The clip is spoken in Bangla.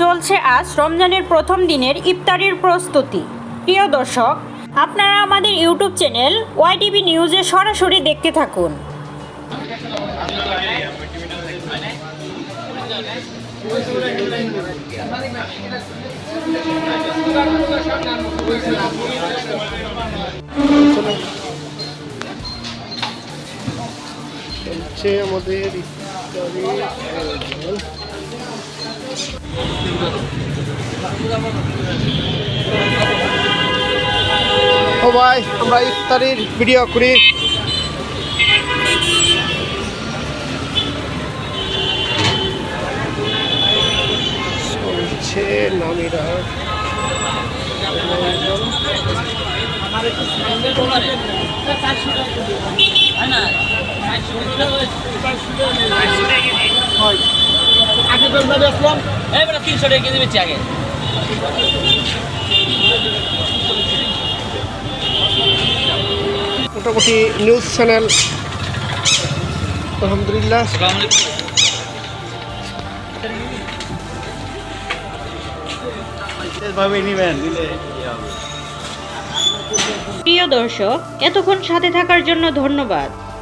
চলছে আজ রমজানের প্রথম দিনের ইফতারির প্রস্তুতি। প্রিয় দর্শক, আপনারা আমাদের ইউটিউব চ্যানেল ওয়াইটিভি নিউজে সরাসরি দেখতে থাকুন। চলছে আমাদের ইফতারি ও ভাই আমরা ইফতারির ভিডিও করি। চলছে নামিরা। এবার তিনশো টাকা কেজি বেচি আগে। মোটামুটি নিউজ চ্যানেল। আলহামদুলিল্লাহ। প্রিয় দর্শক এতক্ষণ সাথে থাকার জন্য ধন্যবাদ।